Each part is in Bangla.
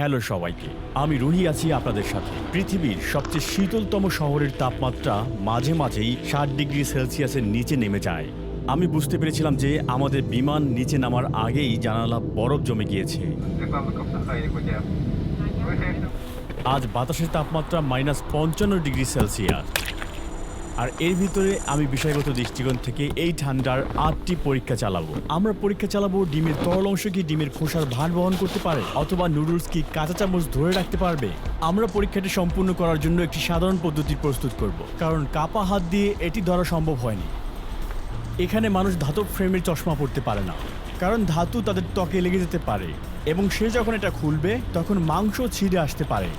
হ্যালো সবাইকে, আমি রুহি আছি আপনাদের সাথে। পৃথিবীর সবচেয়ে শীতলতম শহরের তাপমাত্রা মাঝে মাঝেই ষাট ডিগ্রি সেলসিয়াসের নিচে নেমে যায়। আমি বুঝতে পেরেছিলাম যে আমাদের বিমান নিচে নামার আগেই জানালা বরফ জমে গিয়েছে। আজ বাতাসের তাপমাত্রা মাইনাস পঞ্চান্ন ডিগ্রি সেলসিয়াস। আর এর ভিতরে আমি বিষয়গত দৃষ্টিকোণ থেকে এই ঠান্ডার আটটি পরীক্ষা চালাবো। আমরা পরীক্ষা চালাবো ডিমের তরল অংশ কি ডিমের খোসার ভার বহন করতে পারে, অথবা নুডলস কি কাঁচা চামচ ধরে রাখতে পারবে? আমরা পরীক্ষাটি সম্পূর্ণ করার জন্য একটি সাধারণ পদ্ধতি প্রস্তুত করব, কারণ কাপা হাত দিয়ে এটি ধরা সম্ভব হয়নি। এখানে মানুষ ধাতব ফ্রেমের চশমা পরতে পারে না, কারণ ধাতু তাদের ত্বকে লেগে যেতে পারে, এবং সে যখন এটা খুলবে, তখন মাংস ছিঁড়ে আসতে পারে।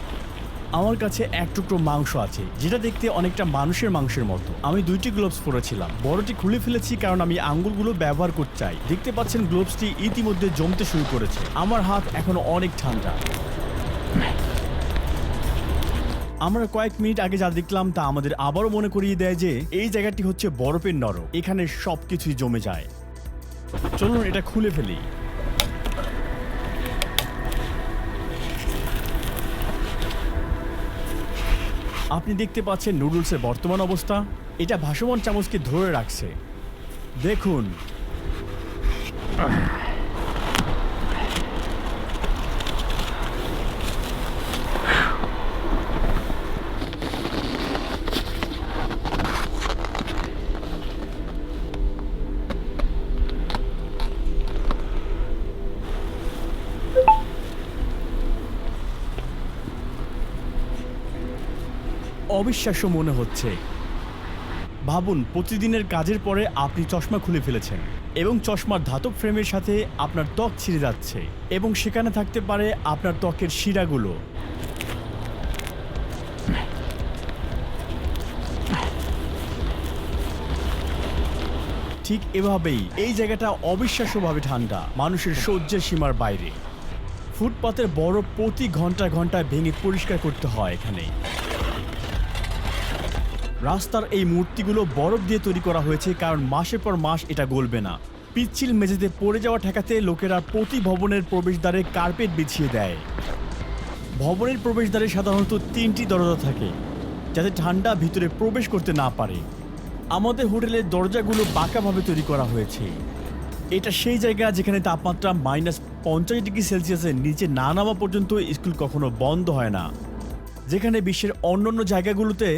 আমার কাছে এক টুকরো মাংস আছে, যেটা দেখতে অনেকটা মানুষের মাংসের মতো। আমি দুইটি গ্লোভস পরেছিলাম। বড়টি খুলে ফেলেছি কারণ আমি আঙ্গুলগুলো ব্যবহার করতে চাই। দেখতে পাচ্ছেন গ্লোভসটি ইতিমধ্যে জমতে শুরু করেছে। আমার হাত এখনও অনেক ঠান্ডা। আমরা কয়েক মিনিট আগে যা দেখলাম তা আমাদের আবারও মনে করিয়ে দেয় যে, এই জায়গাটি হচ্ছে বরফের নরক। এখানে সবকিছুই জমে যায়। চলুন এটা খুলে ফেলি। আপনি দেখতে পাচ্ছেন নুডলসের বর্তমান অবস্থা। এটা ভাসমান চামচকে ধরে রাখছে। দেখুন। অবিশ্বাস্য মনে হচ্ছে। ভাবুন, প্রতিদিনের কাজের পরে আপনি চশমা খুলে ফেলেছেন এবং চশমার ধাতব ফ্রেমের সাথে আপনার ত্বক ছিঁড়ে যাচ্ছে এবং সেখানে থাকতে পারে আপনার ত্বকের শিরাগুলো। ঠিক এভাবেই এই জায়গাটা অবিশ্বাস্যভাবে ঠান্ডা, মানুষের সহ্যের সীমার বাইরে। ফুটপাতের বরফ প্রতি ঘণ্টা ঘন্টায় ভেঙে পরিষ্কার করতে হয় এখানে। রাস্তার এই মূর্তিগুলো বরফ দিয়ে তৈরি করা হয়েছে কারণ মাসের পর মাস এটা গলবে না। পিচ্ছিল মেঝেতে পড়ে যাওয়া ঠেকাতে লোকেরা প্রতি ভবনের প্রবেশদ্বারে কার্পেট বিছিয়ে দেয়। ভবনের প্রবেশদ্বারে সাধারণত তিনটি দরজা থাকে, যাতে ঠান্ডা ভিতরে প্রবেশ করতে না পারে। আমাদের হোটেলের দরজাগুলো বাঁকাভাবে তৈরি করা হয়েছে। এটা সেই জায়গা যেখানে তাপমাত্রা মাইনাস পঞ্চাশ ডিগ্রি সেলসিয়াসের নিচে না নামা পর্যন্ত স্কুল কখনো বন্ধ হয় না। যেখানে বিশ্বের অন্যান্য জায়গাগুলোতে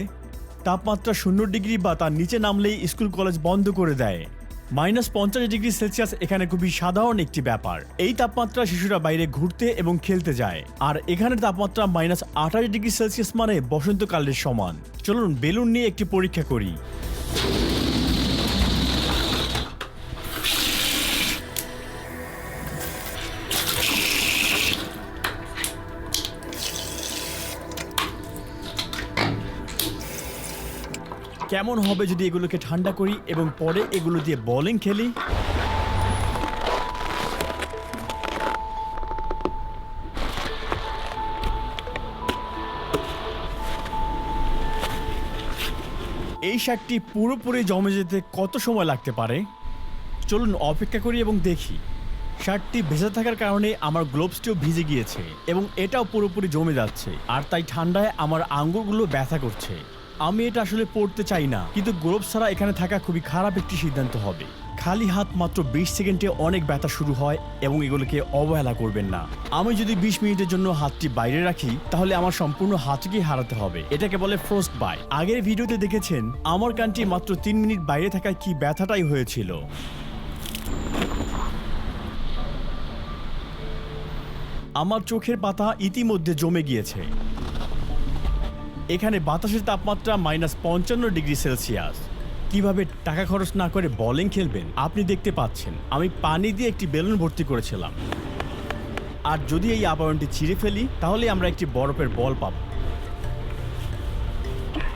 তাপমাত্রা শূন্য ডিগ্রি বা তার নিচে নামলেই স্কুল কলেজ বন্ধ করে দেয়। মাইনাস পঞ্চাশ ডিগ্রি সেলসিয়াস এখানে খুবই সাধারণ একটি ব্যাপার। এই তাপমাত্রা শিশুরা বাইরে ঘুরতে এবং খেলতে যায়। আর এখানে তাপমাত্রা মাইনাস আঠাশ ডিগ্রি সেলসিয়াস মানে বসন্তকালের সমান। চলুন বেলুন নিয়ে একটি পরীক্ষা করি। কেমন হবে যদি এগুলোকে ঠান্ডা করি এবং পরে এগুলো দিয়ে বোলিং খেলি? এই শাকটি পুরোপুরি জমে যেতে কত সময় লাগতে পারে? চলুন অপেক্ষা করি এবং দেখি। শার্টটি ভেজা থাকার কারণে আমার গ্লোভসটিও ভিজে গিয়েছে এবং এটাও পুরোপুরি জমে যাচ্ছে। আর তাই ঠান্ডায় আমার আঙ্গুরগুলো ব্যথা করছে। আমি এটা আসলে পড়তে চাই না। কিন্তু গ্লোভস ছাড়া এখানে থাকা খুবই খারাপ একটি সিদ্ধান্ত হবে। খালি হাত মাত্র বিশ সেকেন্ডে অনেক ব্যথা শুরু হয় এবং এগুলোকে অবহেলা করবেন না। আমি যদি বিশ মিনিটের জন্য হাতটি বাইরে রাখি, তাহলে আমার সম্পূর্ণ হাতকেই হারাতে হবে। এটাকে বলে ফ্রোস্ট বাই। আগের ভিডিওতে দেখেছেন, আমার কানটি মাত্র তিন মিনিট বাইরে থাকায় কি ব্যথাটাই হয়েছিল। আমার চোখের পাতা ইতিমধ্যে জমে গিয়েছে। এখানে বাতাসের তাপমাত্রা মাইনাস পঞ্চান্ন ডিগ্রি সেলসিয়াস। কীভাবে টাকা খরচ না করে বলিং খেলবেন, আপনি দেখতে পাচ্ছেন। আমি পানি দিয়ে একটি বেলুন ভর্তি করেছিলাম। আর যদি এই আবরণটি ছিঁড়ে ফেলি, তাহলে আমরা একটি বরফের বল পাব।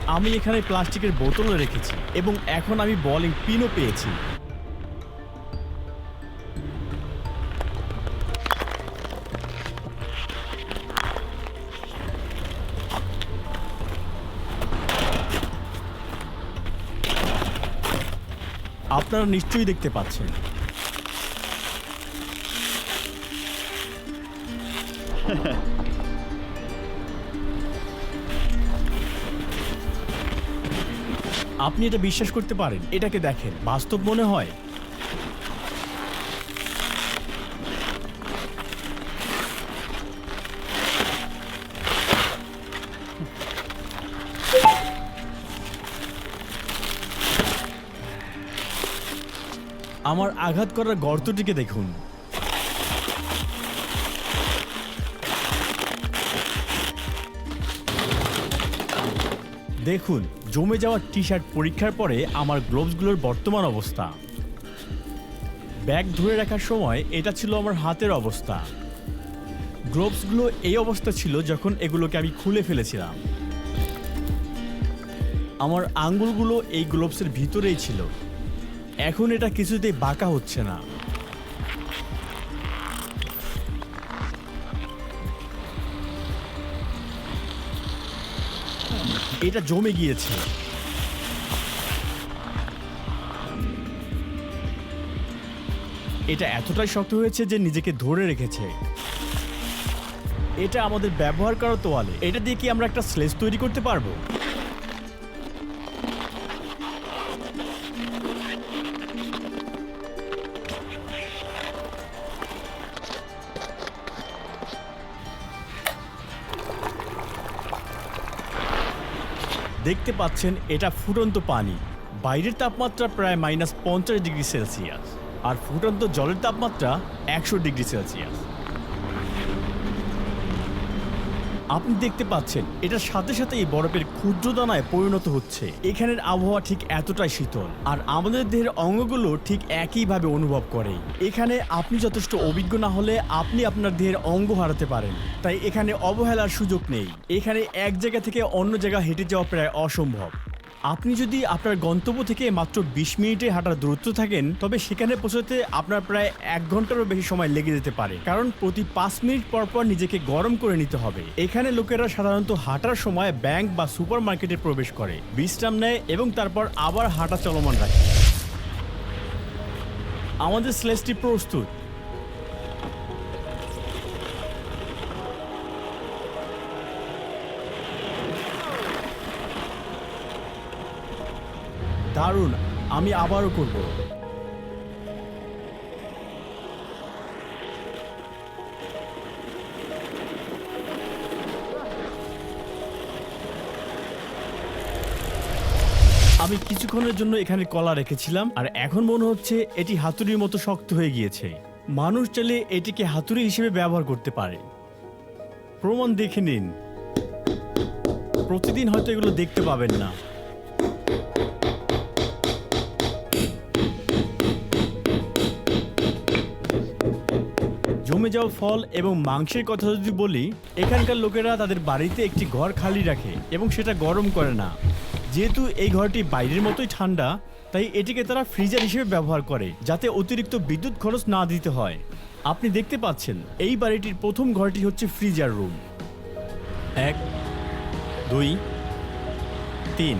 আমি এখানে প্লাস্টিকের বোতলও রেখেছি এবং এখন আমি বলিং পিনও পেয়েছি। আপনারা নিশ্চয়ই দেখতে পাচ্ছেন। আপনি এটা বিশ্বাস করতে পারেন এটাকে দেখেন বাস্তব মনে হয়। আমার আঘাত করার গর্তটিকে দেখুন। দেখুন, জমে যাওয়া টি শার্ট পরীক্ষার পরে আমার গ্লোভসগুলোর বর্তমান অবস্থা। ব্যাগ ধরে রাখার সময় এটা ছিল আমার হাতের অবস্থা। গ্লোভসগুলো এই অবস্থা ছিল যখন এগুলোকে আমি খুলে ফেলেছিলাম। আমার আঙ্গুলগুলো এই গ্লোভসের ভিতরেই ছিল। এখন এটা কিছুতেই বাঁকা হচ্ছে না। এটা জমে গিয়েছে। এটা এতটাই শক্ত হয়েছে যে নিজেকে ধরে রেখেছে। এটা আমাদের ব্যবহার করা তোয়ালে। এটা দিয়ে কি আমরা একটা স্লেজ তৈরি করতে পারব? দেখতে পাচ্ছেন এটা ফুটন্ত পানি। বাইরের তাপমাত্রা প্রায় মাইনাস পঞ্চাশ ডিগ্রি সেলসিয়াস। আর ফুটন্ত জলের তাপমাত্রা একশো ডিগ্রি সেলসিয়াস। আপনি দেখতে পাচ্ছেন, এটার সাথে সাথে এই বরফের ক্ষুদ্র দানায় পরিণত হচ্ছে। এখানের আবহাওয়া ঠিক এতটাই শীতল, আর আমাদের দেহের অঙ্গগুলো ঠিক একইভাবে অনুভব করে। এখানে আপনি যথেষ্ট অভিজ্ঞ না হলে আপনি আপনার দেহের অঙ্গ হারাতে পারেন। তাই এখানে অবহেলার সুযোগ নেই। এখানে এক জায়গা থেকে অন্য জায়গা হেঁটে যাওয়া প্রায় অসম্ভব। আপনি যদি আপনার গন্তব্য থেকে মাত্র বিশ মিনিটে হাঁটার দূরত্ব থাকেন, তবে সেখানে পৌঁছতে আপনার প্রায় এক ঘন্টারও বেশি সময় লেগে যেতে পারে। কারণ প্রতি পাঁচ মিনিট পর পর নিজেকে গরম করে নিতে হবে। এখানে লোকেরা সাধারণত হাঁটার সময় ব্যাংক বা সুপার মার্কেটে প্রবেশ করে, বিশ্রাম নেয় এবং তারপর আবার হাঁটা চলমান রাখে। আমাদের স্লেজটি প্রস্তুত। দারুণ, আমি আবারও করব। আমি কিছুক্ষণের জন্য এখানে কলা রেখেছিলাম, আর এখন মনে হচ্ছে এটি হাতুড়ির মতো শক্ত হয়ে গিয়েছে। মানুষ চাইলে এটিকে হাতুড়ি হিসেবে ব্যবহার করতে পারে। প্রমাণ দেখে নিন। প্রতিদিন হয়তো এগুলো দেখতে পাবেন না। জমে যাওয়া ফল এবং মাংসের কথা যদি বলি, এখানকার লোকেরা তাদের বাড়িতে একটি ঘর খালি রাখে এবং সেটা গরম করে না। যেহেতু এই ঘরটি বাইরের মতোই ঠান্ডা, তাই এটিকে তারা ফ্রিজার হিসেবে ব্যবহার করে, যাতে অতিরিক্ত বিদ্যুৎ খরচ না দিতে হয়। আপনি দেখতে পাচ্ছেন, এই বাড়িটির প্রথম ঘরটি হচ্ছে ফ্রিজার রুম। এক, দুই, তিন।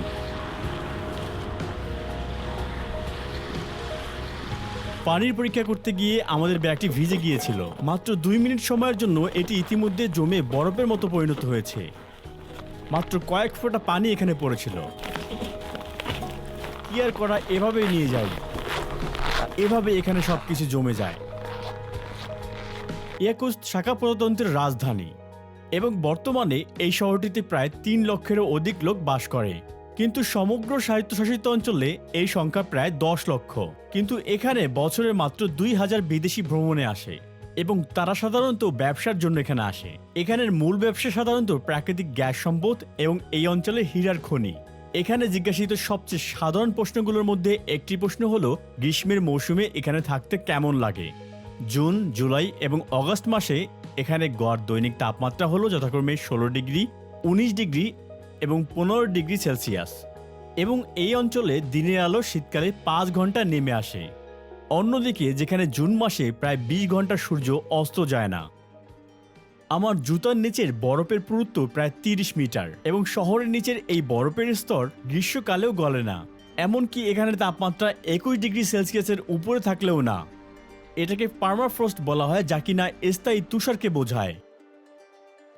পানির পরীক্ষা করতে গিয়ে আমাদের ব্যাগটি ভিজে গিয়েছিল। মাত্র দুই মিনিট সময়ের জন্য এটি ইতিমধ্যে জমে বরফের মতো পরিণত হয়েছে। মাত্র কয়েক ফোঁটা পানি এখানে পড়েছিল। কি আর করা এভাবেই নিয়ে যাই এভাবে এখানে সব কিছু জমে যায়। একুশ শাখা প্রজাতন্ত্রের রাজধানী এবং বর্তমানে এই শহরটিতে প্রায় তিন লক্ষেরও অধিক লোক বাস করে। কিন্তু সমগ্র স্বায়ত্তশাসিত অঞ্চলে এই সংখ্যা প্রায় দশ লক্ষ। কিন্তু এখানে বছরে মাত্র দুই হাজার বিদেশি ভ্রমণে আসে এবং তারা সাধারণত ব্যবসার জন্য এখানে আসে। এখানের মূল ব্যবসা সাধারণত প্রাকৃতিক গ্যাস সম্পদ এবং এই অঞ্চলে হীরার খনি। এখানে জিজ্ঞাসিত সবচেয়ে সাধারণ প্রশ্নগুলোর মধ্যে একটি প্রশ্ন হলো, গ্রীষ্মের মৌসুমে এখানে থাকতে কেমন লাগে? জুন, জুলাই এবং অগস্ট মাসে এখানে গড় দৈনিক তাপমাত্রা হলো যথাক্রমে ষোলো ডিগ্রি, উনিশ ডিগ্রি এবং পনেরো ডিগ্রি সেলসিয়াস। এবং এই অঞ্চলে দিনের আলো শীতকালে পাঁচ ঘণ্টা নেমে আসে। অন্যদিকে যেখানে জুন মাসে প্রায় বিশ ঘণ্টা সূর্য অস্ত যায় না। আমার জুতার নিচের বরফের পুরুত্ব প্রায় তিরিশ মিটার এবং শহরের নিচের এই বরফের স্তর গ্রীষ্মকালেও গলে না। এমনকি এখানের তাপমাত্রা একুশ ডিগ্রি সেলসিয়াসের উপরে থাকলেও না। এটাকে পার্মাফ্রস্ট বলা হয়, যা কিনা স্থায়ী তুষারকে বোঝায়।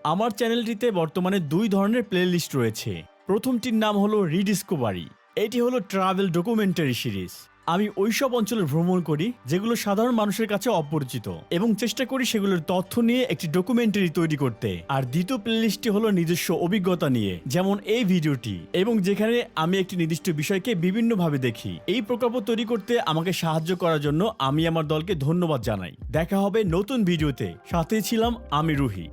আমার চ্যানেলটিতে বর্তমানে দুই ধরনের প্লেলিস্ট রয়েছে। প্রথমটির নাম হলো রিডিসকোভারি। এটি হলো ট্রাভেল ডকুমেন্টারি সিরিজ। আমি ওইসব অঞ্চলে ভ্রমণ করি, যেগুলো সাধারণ মানুষের কাছে অপরিচিত, এবং চেষ্টা করি সেগুলোর তথ্য নিয়ে একটি ডকুমেন্টারি তৈরি করতে। আর দ্বিতীয় প্লেলিস্টটি হলো নিজস্ব অভিজ্ঞতা নিয়ে, যেমন এই ভিডিওটি, এবং যেখানে আমি একটি নির্দিষ্ট বিষয়কে বিভিন্নভাবে দেখি। এই প্রকল্প তৈরি করতে আমাকে সাহায্য করার জন্য আমি আমার দলকে ধন্যবাদ জানাই। দেখা হবে নতুন ভিডিওতে। সাথে ছিলাম আমি রুহি।